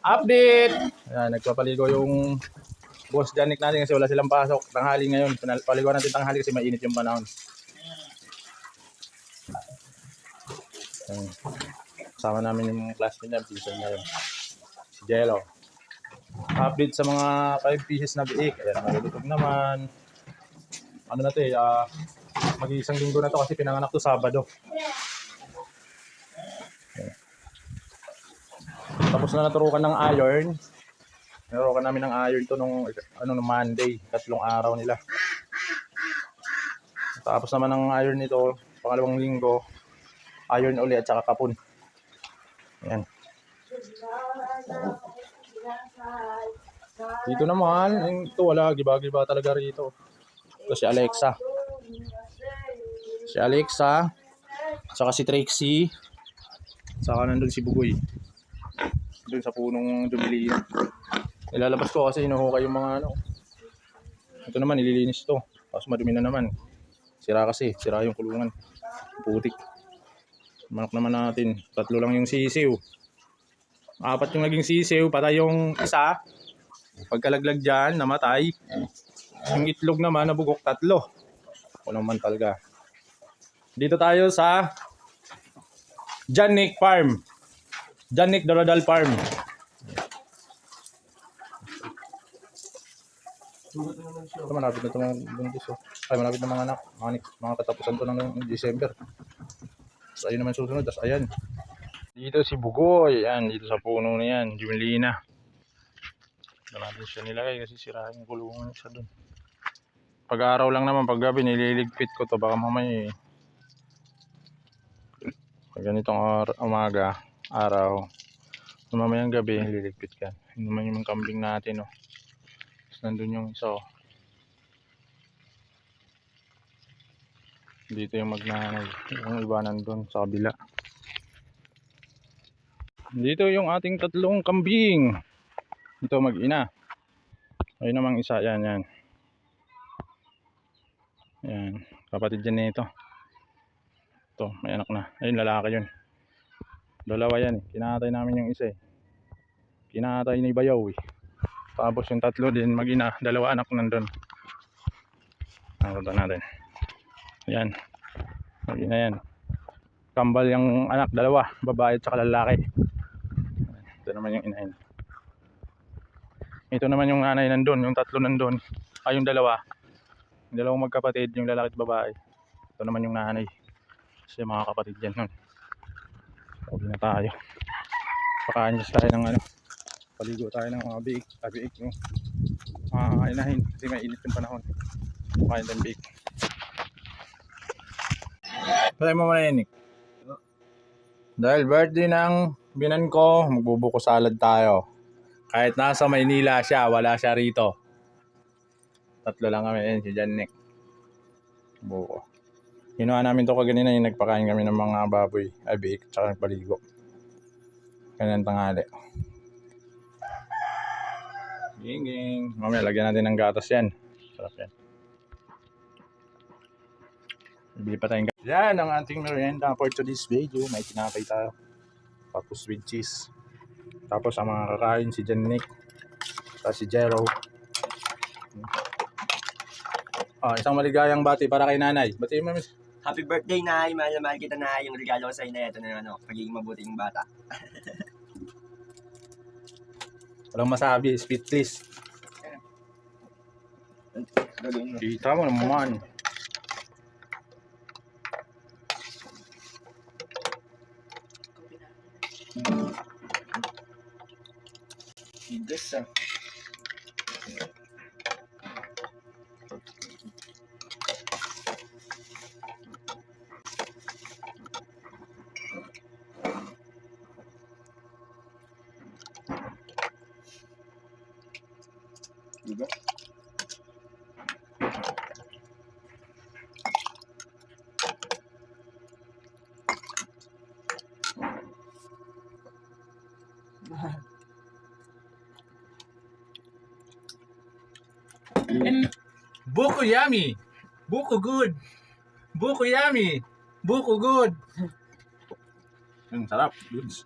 Update! Ayan, nagpapaligo yung boss Janik natin kasi wala silang pasok. Tanghali ngayon. Paligo natin tanghali kasi mainit yung panahon. Ayan. Kasama namin yung classmate niya, pinsan niya yun. Si Jello. Update sa mga 5 pieces na biik. Ayan, malulutog naman. Ano na to eh, ah, mag-iisang linggo na to kasi pinanganak to Sabado. Tapos na naturukan ng iron. Naturukan namin ng iron to nung ano nung Monday, tatlong araw nila. Tapos naman ng iron nito, pangalawang linggo, iron uli at saka kapon. Ayan. Dito naman, ito wala, giba-giba talaga rito. Ito si Alexa. Si Alexa, saka si Trixie, saka nandun si Bugoy doon sa punong dumili. Ilalabas ko kasi hinuhukay yung mga ano. Ito naman, nililinis to. Tapos madumi na naman. Sira kasi, sira yung kulungan. Putik. Manok naman natin. Tatlo lang yung sisiw. Apat yung naging sisiw, patay yung isa. Pagkalaglag dyan, namatay. Yung itlog naman, nabugok tatlo. Ako naman talaga. Dito tayo sa Janik Farm. Janik Doradal Farm. Ito malapit na ito mga buntis. Oh. Ay, malapit na mga anak. Mga, mga katapusan to ng December. Tapos ayun naman susunod. Tapos ayan. Dito si Bugoy. Ayan, dito sa puno na yan. Jumelina. Doon natin siya nilagay kasi sira yung kulungan siya doon. Pag araw lang naman, pag gabi nililigpit ko to baka mamaya eh. Pag ganitong umaga, araw, so mamayang gabi, liligpit ka. Yun naman yung kambing natin, oh. Tapos nandun yung isa, oh. Dito yung magnanay. Yung iba nandun sa kabila. Dito yung ating tatlong kambing. Ito mag-ina. Ayun namang isa, yan, yan. Yan, kapatid dyan nito. Ito, may anak na. Ayun, lalaki yun. Dalawa yan eh. Kinatay namin yung isa eh. Kinatay ni Bayaw eh. Tapos yung tatlo din, mag-ina. Dalawa anak nandun. Nakita natin. Yan. Mag-ina yan. Kambal yung anak, dalawa. Babae at saka lalaki. Ito naman yung inahin. Ito naman yung nanay nandun. Yung tatlo nandun. Ay, yung dalawa. Yung dalawang magkapatid, yung lalaki at babae. Ito naman yung nanay. Kasi mga kapatid dyan nun. Huwag na tayo. Pakaanyos tayo ng ano. Paligo tayo ng mga biik. Ah, biik yung mga inahin. Kasi may init yung panahon. Pakain ng biik. Patay mo muna. Dahil birthday ng binan ko, magbubuko salad tayo. Kahit nasa Maynila siya, wala siya rito. Tatlo lang kami. Ayan, si Jan Nick. Buko. Kinuha namin to kaganina yung nagpakain kami ng mga baboy, ay biik, tsaka nagpaligo. Ganyan tanghali. Ginging. Mamaya lagyan natin ng gatas yan. Sarap yan. Bibili pa tayong gatas. Yan ang ating merienda for today's video. May tinapay tayo. Tapos with cheese. Tapos ang mga kakain si Jan Nick. Tapos si Jero. Ah, isang maligayang bati para kay nanay. Bati mo, miss. Happy birthday, Nay! Mahal na mahal kita, Nay. Yung regalo ko sa'yo na ito na ano, pagiging mabuting bata. Walang masabi, speechless. Kita mo naman. Tigas, ah. Diba? Buko yummy. Buko good. Buko yummy. Buko good. Ang sarap. Goods.